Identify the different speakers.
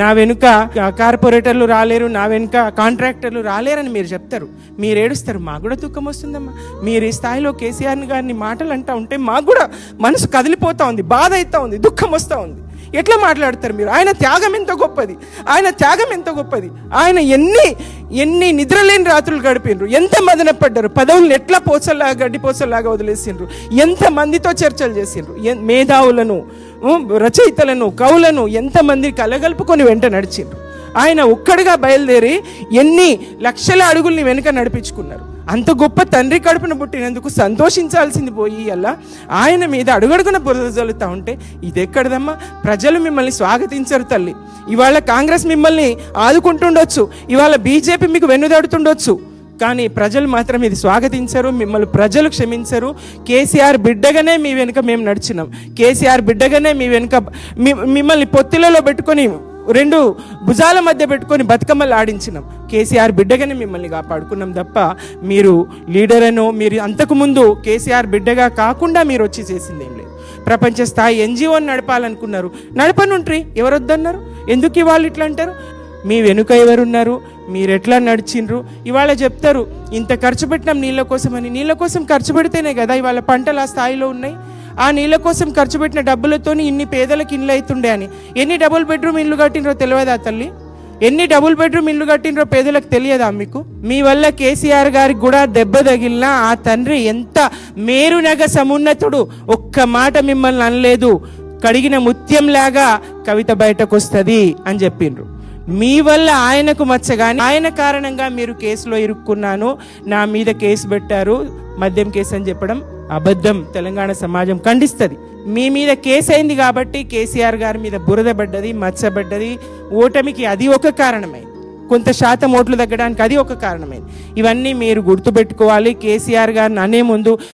Speaker 1: నా వెనుక కార్పొరేటర్లు రాలేరు నా వెనుక కాంట్రాక్టర్లు రాలేరని మీరు చెప్తారు. మీరు ఏడుస్తారు మాకు కూడా దుఃఖం వస్తుందమ్మా. మీరు ఈ స్థాయిలో కేసీఆర్ గారిని మాటలు అంటా ఉంటే మాకు కూడా మనసు కదిలిపోతూ ఉంది బాధ అవుతా ఉంది దుఃఖం వస్తూ ఉంది. ఎట్లా మాట్లాడతారు మీరు? ఆయన త్యాగం ఎంత గొప్పది? ఆయన త్యాగం ఎంత గొప్పది? ఆయన ఎన్ని ఎన్ని నిద్రలేని రాత్రులు గడిపిండ్రు ఎంత మదన పడ్డారు? పదవులను ఎట్లా పోసల్లాగా గడ్డి పోసల్లాగా వదిలేసిండ్రు? ఎంత మందితో చర్చలు చేసిండ్రు? మేధావులను రచయితలను కవులను ఎంతమంది కలగలుపుకొని వెంట నడిచిండ్రు? ఆయన ఒక్కడిగా బయలుదేరి ఎన్ని లక్షల అడుగుల్ని వెనుక నడిపించుకున్నారు? అంత గొప్ప తండ్రి కడుపున పుట్టినందుకు సంతోషించాల్సింది పోయి అలా ఆయన మీద అడుగడుగున బురద జల్లుతా ఉంటే ఇది ఎక్కడదమ్మా ప్రజలు మిమ్మల్ని స్వాగతించరు తల్లి. ఇవాళ కాంగ్రెస్ మిమ్మల్ని ఆదుకుంటుండొచ్చు. ఇవాళ బీజేపీ మీకు వెన్నుదాడుతుండొచ్చు. కానీ ప్రజలు మాత్రం ఇది స్వాగతించరు మిమ్మల్ని ప్రజలు క్షమించరు. కేసీఆర్ బిడ్డగానే మీ వెనుక మేము నడిచినాం. కేసీఆర్ బిడ్డగానే మీ వెనుక మిమ్మల్ని పొత్తిలలో పెట్టుకొని రెండు భుజాల మధ్య పెట్టుకొని బతుకమ్మలు ఆడించినాం. కేసీఆర్ బిడ్డగానే మిమ్మల్ని కాపాడుకున్నాం తప్ప మీరు లీడర్ అనో మీరు అంతకుముందు కేసీఆర్ బిడ్డగా కాకుండా మీరు వచ్చి చేసింది ఏం లేదు. ప్రపంచ స్థాయి ఎన్జిఓని నడపాలనుకున్నారు. నడపనుంట్రీ ఎవరు వద్దన్నారు ఎందుకు ఇవాళ ఇట్లా అంటారు? మీ వెనుక ఎవరున్నారు? మీరు ఎట్లా నడిచిండ్రు? ఇవాళ చెప్తారు ఇంత ఖర్చు పెట్టినాం నీళ్ళ కోసం అని నీళ్ళ కోసం ఖర్చు పెడితేనే కదా ఇవాళ పంటలు ఆ స్థాయిలో ఉన్నాయి. ఆ నీళ్ళ కోసం ఖర్చు పెట్టిన డబ్బులతోని ఇన్ని పేదలకు ఇల్లు అవుతుండే అని. ఎన్ని డబుల్ బెడ్రూమ్ ఇల్లు కట్టినరో తెలియదా తల్లి? ఎన్ని డబుల్ బెడ్రూమ్ ఇల్లు కట్టినరో పేదలకు తెలియదా మీకు? మీ వల్ల కేసీఆర్ గారికి కూడా దెబ్బ తగిలినా ఆ తండ్రి ఎంత మేరునగ సమున్నతుడు. ఒక్క మాట మిమ్మల్ని అనలేదు. కడిగిన ముత్యంలాగా కవిత బయటకు వస్తుంది అని చెప్పిండ్రు. మీ వల్ల ఆయనకు మచ్చగాని ఆయన కారణంగా మీరు కేసులో ఇరుక్కున్నాను. నా మీద కేసు పెట్టారు. మద్యం కేసు అని చెప్పడం అబద్ధం తెలంగాణ సమాజం ఖండిస్తుంది. మీ మీద కేసు అయింది కాబట్టి కేసీఆర్ గారి మీద బురద పడ్డది మచ్చబడ్డది ఓటమికి అది ఒక కారణమైంది కొంత శాతం ఓట్లు తగ్గడానికి అది ఒక కారణమైంది ఇవన్నీ మీరు గుర్తుపెట్టుకోవాలి. కేసీఆర్ గారిని అనే ముందు